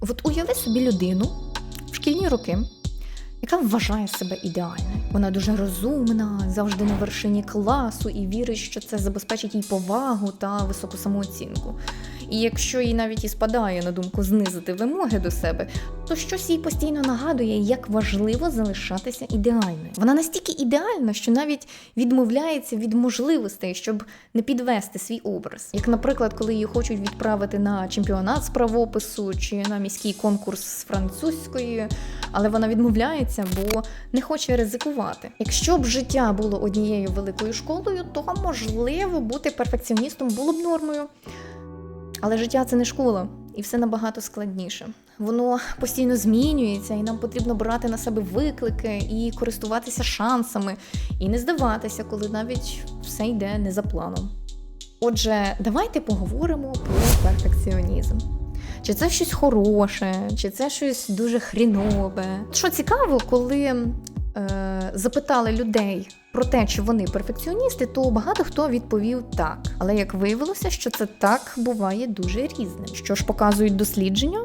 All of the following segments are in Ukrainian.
От уяви собі людину в шкільні роки, яка вважає себе ідеальною. Вона дуже розумна, завжди на вершині класу і вірить, що це забезпечить їй повагу та високу самооцінку. І якщо їй навіть і спадає на думку знизити вимоги до себе, то щось їй постійно нагадує, як важливо залишатися ідеальною. Вона настільки ідеальна, що навіть відмовляється від можливостей, щоб не підвести свій образ. Як, наприклад, коли її хочуть відправити на чемпіонат з правопису чи на міський конкурс з французької, але вона відмовляється, бо не хоче ризикувати. Якщо б життя було однією великою школою, то можливо бути перфекціоністом було б нормою. Але життя це не школа, і все набагато складніше. Воно постійно змінюється, і нам потрібно брати на себе виклики і користуватися шансами, і не здаватися, коли навіть все йде не за планом. Отже, давайте поговоримо про перфекціонізм. Чи це щось хороше, чи це щось дуже хрінове. Що цікаво, коли е, запитали людей про те, чи вони перфекціоністи, то багато хто відповів так. Але як виявилося, що це так буває дуже різним. Що ж показують дослідження?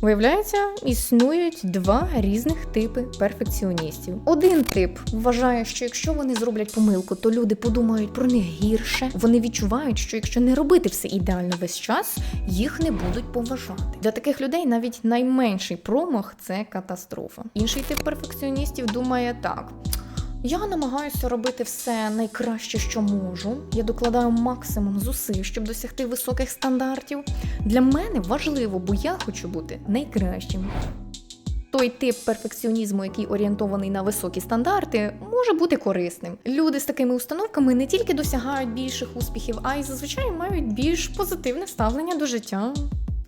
Виявляється, існують два різних типи перфекціоністів. Один тип вважає, що якщо вони зроблять помилку, то люди подумають про них гірше. Вони відчувають, що якщо не робити все ідеально весь час, їх не будуть поважати. Для таких людей навіть найменший промах це катастрофа. Інший тип перфекціоністів думає так. Я намагаюся робити все найкраще, що можу. Я докладаю максимум зусиль, щоб досягти високих стандартів. Для мене важливо, бо я хочу бути найкращим. Той тип перфекціонізму, який орієнтований на високі стандарти, може бути корисним. Люди з такими установками не тільки досягають більших успіхів, а й зазвичай мають більш позитивне ставлення до життя.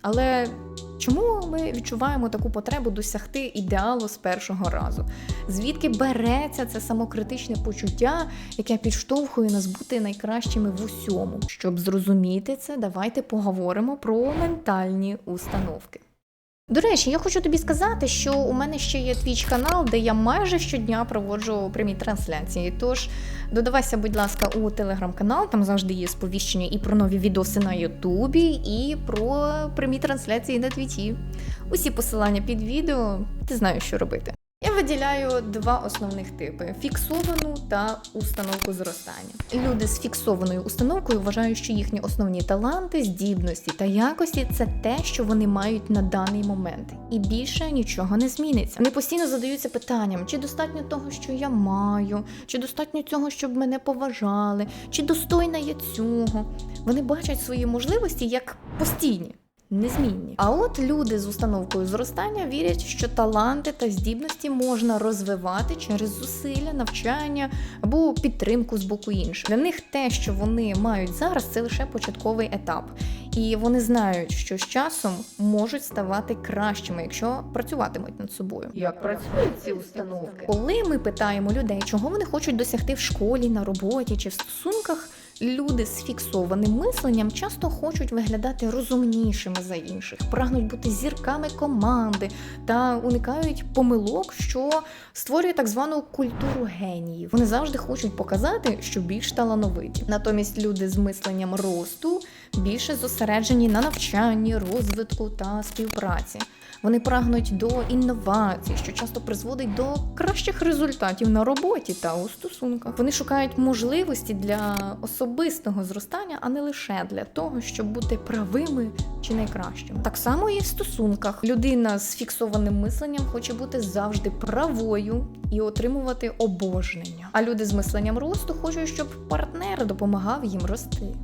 Але чому ми відчуваємо таку потребу досягти ідеалу з першого разу? Звідки береться це самокритичне почуття, яке підштовхує нас бути найкращими в усьому? Щоб зрозуміти це, давайте поговоримо про ментальні установки. До речі, я хочу тобі сказати, що у мене ще є твіч канал, де я майже щодня проводжу прямі трансляції. Тож додавайся, будь ласка, у телеграм-канал, там завжди є сповіщення і про нові відоси на Ютубі, і про прямі трансляції на твіті. Усі посилання під відео, ти знаєш, що робити. Я виділяю два основних типи: фіксовану та установку зростання. Люди з фіксованою установкою вважають, що їхні основні таланти, здібності та якості це те, що вони мають на даний момент, і більше нічого не зміниться. Вони постійно задаються питанням: чи достатньо того, що я маю, чи достатньо цього, щоб мене поважали, чи достойна я цього. Вони бачать свої можливості як постійні незмінні. А от люди з установкою зростання вірять, що таланти та здібності можна розвивати через зусилля, навчання або підтримку з боку інших. Для них те, що вони мають зараз, це лише початковий етап. І вони знають, що з часом можуть ставати кращими, якщо працюватимуть над собою. Як працюють ці установки? Коли ми питаємо людей, чого вони хочуть досягти в школі, на роботі чи в стосунках, люди з фіксованим мисленням часто хочуть виглядати розумнішими за інших, прагнуть бути зірками команди та уникають помилок, що створює так звану культуру геніїв. Вони завжди хочуть показати, що більш талановиті. Натомість люди з мисленням росту більше зосереджені на навчанні, розвитку та співпраці. Вони прагнуть до інновацій, що часто призводить до кращих результатів на роботі та у стосунках. Вони шукають можливості для особистого зростання, а не лише для того, щоб бути правими чи найкращими. Так само і в стосунках. Людина з фіксованим мисленням хоче бути завжди правою і отримувати обожнення. А люди з мисленням росту хочуть, щоб партнер допомагав їм рости.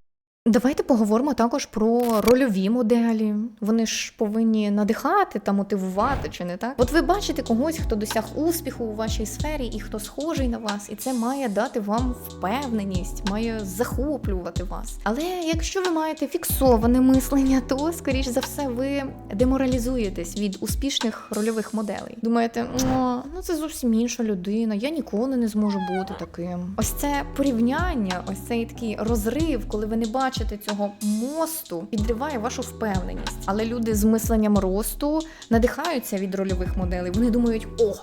Давайте поговоримо також про рольові моделі. Вони ж повинні надихати та мотивувати, чи не так? От ви бачите когось, хто досяг успіху у вашій сфері і хто схожий на вас, і це має дати вам впевненість, має захоплювати вас. Але якщо ви маєте фіксоване мислення, то скоріш за все ви деморалізуєтесь від успішних рольових моделей. Думаєте, «О, ну це зовсім інша людина, я ніколи не зможу бути таким. Ось це порівняння, ось цей такий розрив, коли ви не бачите цього мосту, підриває вашу впевненість. Але люди з мисленням росту надихаються від рольових моделей. Вони думають, о.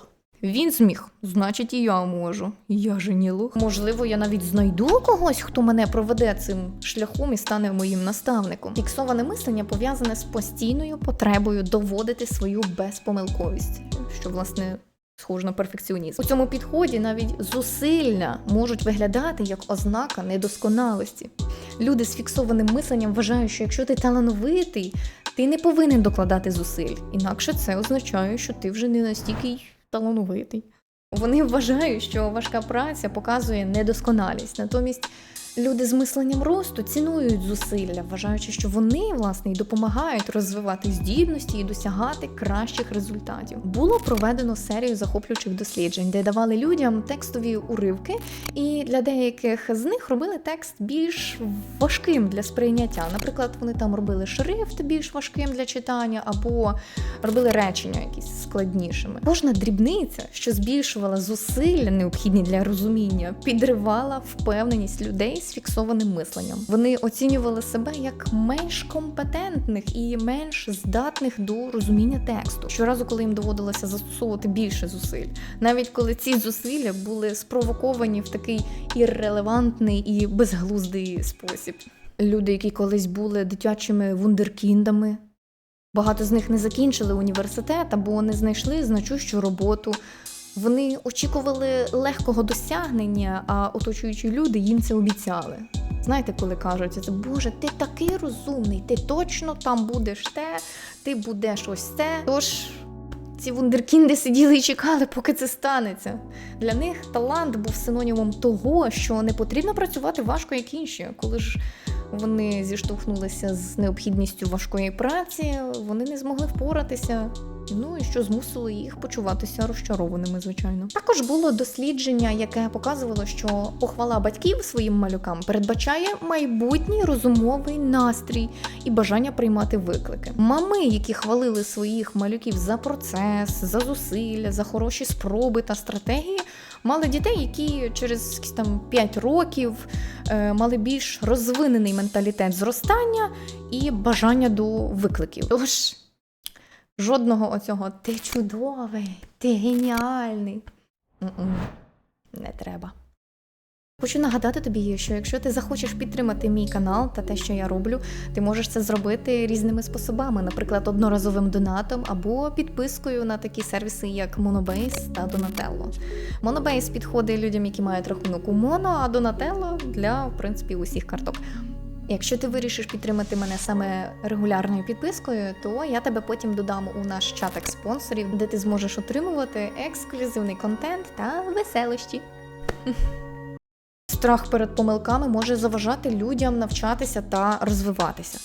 Він зміг, значить, і я можу. Я же не лох. Можливо, я навіть знайду когось, хто мене проведе цим шляхом і стане моїм наставником. Фіксоване мислення пов'язане з постійною потребою доводити свою безпомилковість, що власне. Схоже на перфекціонізм. У цьому підході навіть зусилля можуть виглядати як ознака недосконалості. Люди з фіксованим мисленням вважають, що якщо ти талановитий, ти не повинен докладати зусиль. Інакше це означає, що ти вже не настільки талановитий. Вони вважають, що важка праця показує недосконалість. Натомість люди з мисленням росту цінують зусилля, вважаючи, що вони власне і допомагають розвивати здібності і досягати кращих результатів. Було проведено серію захоплюючих досліджень, де давали людям текстові уривки, і для деяких з них робили текст більш важким для сприйняття. Наприклад, вони там робили шрифт більш важким для читання, або робили речення якісь складнішими. Кожна дрібниця, що збільшувала зусилля, необхідні для розуміння, підривала впевненість людей з фіксованим мисленням. Вони оцінювали себе як менш компетентних і менш здатних до розуміння тексту. Щоразу, коли їм доводилося застосовувати більше зусиль, навіть коли ці зусилля були спровоковані в такий іррелевантний і безглуздий спосіб. Люди, які колись були дитячими вундеркіндами, Багато з них не закінчили університет або не знайшли значущу роботу. Вони очікували легкого досягнення, а оточуючі люди їм це обіцяли. Знаєте, коли кажуть, це Боже, ти такий розумний, ти точно там будеш те, ти будеш ось це. Тож ці вундеркінди сиділи і чекали, поки це станеться. Для них талант був синонімом того, що не потрібно працювати важко, як інші. Коли ж вони зіштовхнулися з необхідністю важкої праці, вони не змогли впоратися. Ну і що змусило їх почуватися розчарованими, звичайно. Також було дослідження, яке показувало, що похвала батьків своїм малюкам передбачає майбутній розумовий настрій і бажання приймати виклики. Мами, які хвалили своїх малюків за процес, за зусилля, за хороші спроби та стратегії, мали дітей, які через якісь там 5 років е, мали більш розвинений менталітет зростання і бажання до викликів. Тож жодного оцього ти чудовий, ти геніальний. Не треба. Хочу нагадати тобі, що якщо ти захочеш підтримати мій канал та те, що я роблю, ти можеш це зробити різними способами, наприклад, одноразовим донатом або підпискою на такі сервіси, як Monobase та Donatello. Monobase підходить людям, які мають рахунок у Mono, а Donatello для, в принципі, усіх карток. Якщо ти вирішиш підтримати мене саме регулярною підпискою, то я тебе потім додам у наш чатик спонсорів, де ти зможеш отримувати ексклюзивний контент та веселощі. Страх перед помилками може заважати людям навчатися та розвиватися.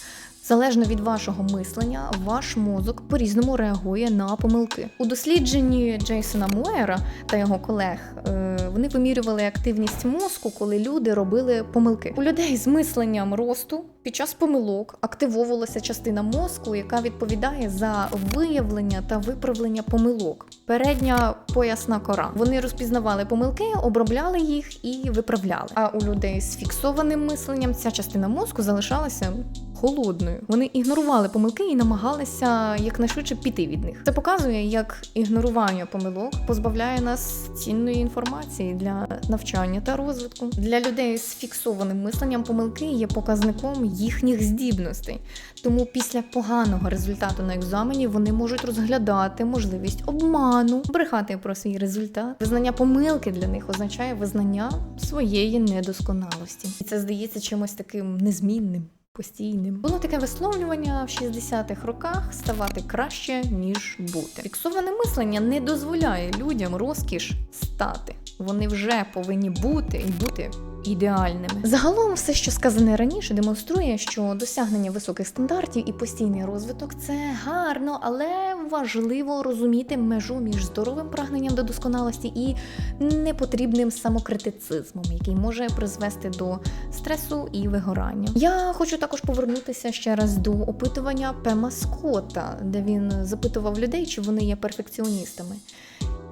Залежно від вашого мислення, ваш мозок по-різному реагує на помилки. У дослідженні Джейсона Муера та його колег е, вони вимірювали активність мозку, коли люди робили помилки. У людей з мисленням росту під час помилок активовувалася частина мозку, яка відповідає за виявлення та виправлення помилок. Передня поясна кора. Вони розпізнавали помилки, обробляли їх і виправляли. А у людей з фіксованим мисленням ця частина мозку залишалася холодною. Вони ігнорували помилки і намагалися якнайшвидше піти від них. Це показує, як ігнорування помилок позбавляє нас цінної інформації для навчання та розвитку. Для людей з фіксованим мисленням помилки є показником їхніх здібностей. Тому після поганого результату на екзамені вони можуть розглядати можливість обману, брехати про свій результат. Визнання помилки для них означає визнання своєї недосконалості, і це здається чимось таким незмінним. Постійним було таке висловлювання в 60-х роках ставати краще ніж бути. Фіксоване мислення не дозволяє людям розкіш стати. Вони вже повинні бути і бути ідеальними. Загалом, все, що сказане раніше, демонструє, що досягнення високих стандартів і постійний розвиток це гарно, але важливо розуміти межу між здоровим прагненням до досконалості і непотрібним самокритицизмом, який може призвести до стресу і вигорання. Я хочу також повернутися ще раз до опитування Пема Скотта, де він запитував людей, чи вони є перфекціоністами.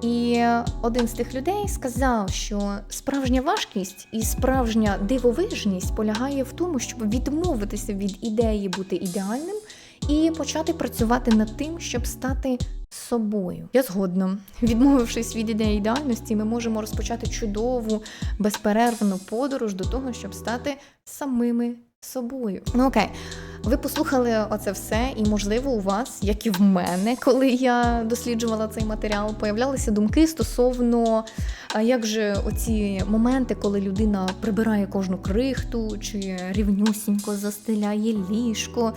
І один з тих людей сказав, що справжня важкість і справжня дивовижність полягає в тому, щоб відмовитися від ідеї бути ідеальним і почати працювати над тим, щоб стати собою. Я згодна. Відмовившись від ідеї ідеальності, ми можемо розпочати чудову, безперервну подорож до того, щоб стати самими собою. Ну окей, ви послухали оце все, і можливо, у вас, як і в мене, коли я досліджувала цей матеріал, появлялися думки стосовно як же оці моменти, коли людина прибирає кожну крихту, чи рівнюсінько застеляє ліжко,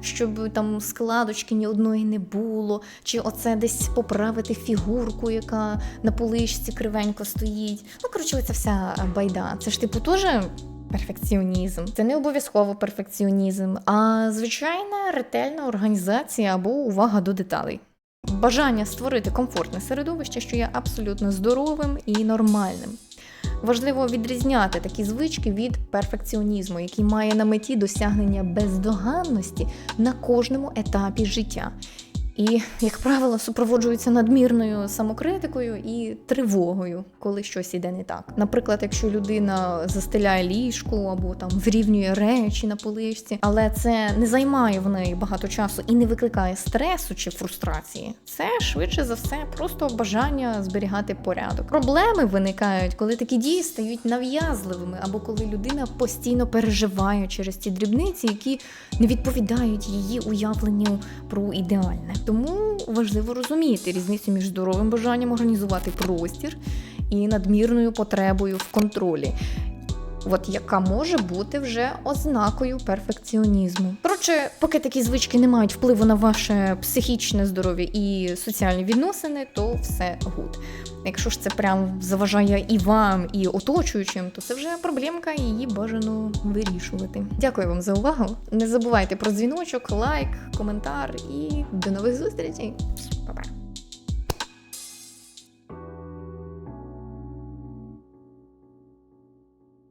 щоб там складочки ні одної не було, чи оце десь поправити фігурку, яка на поличці кривенько стоїть. Ну, коротше, оця вся байда. Це ж типу теж. Перфекціонізм це не обов'язково перфекціонізм, а звичайна ретельна організація або увага до деталей. Бажання створити комфортне середовище, що є абсолютно здоровим і нормальним. Важливо відрізняти такі звички від перфекціонізму, який має на меті досягнення бездоганності на кожному етапі життя. І, як правило, супроводжуються надмірною самокритикою і тривогою, коли щось іде не так. Наприклад, якщо людина застеляє ліжку або там врівнює речі на поличці, але це не займає в неї багато часу і не викликає стресу чи фрустрації, це швидше за все просто бажання зберігати порядок. Проблеми виникають, коли такі дії стають нав'язливими, або коли людина постійно переживає через ці дрібниці, які не відповідають її уявленню про ідеальне. Тому важливо розуміти різницю між здоровим бажанням організувати простір і надмірною потребою в контролі. От яка може бути вже ознакою перфекціонізму. Коротше, поки такі звички не мають впливу на ваше психічне здоров'я і соціальні відносини, то все гуд. Якщо ж це прям заважає і вам, і оточуючим, то це вже проблемка, і її бажано вирішувати. Дякую вам за увагу. Не забувайте про дзвіночок, лайк, коментар і до нових зустрічей!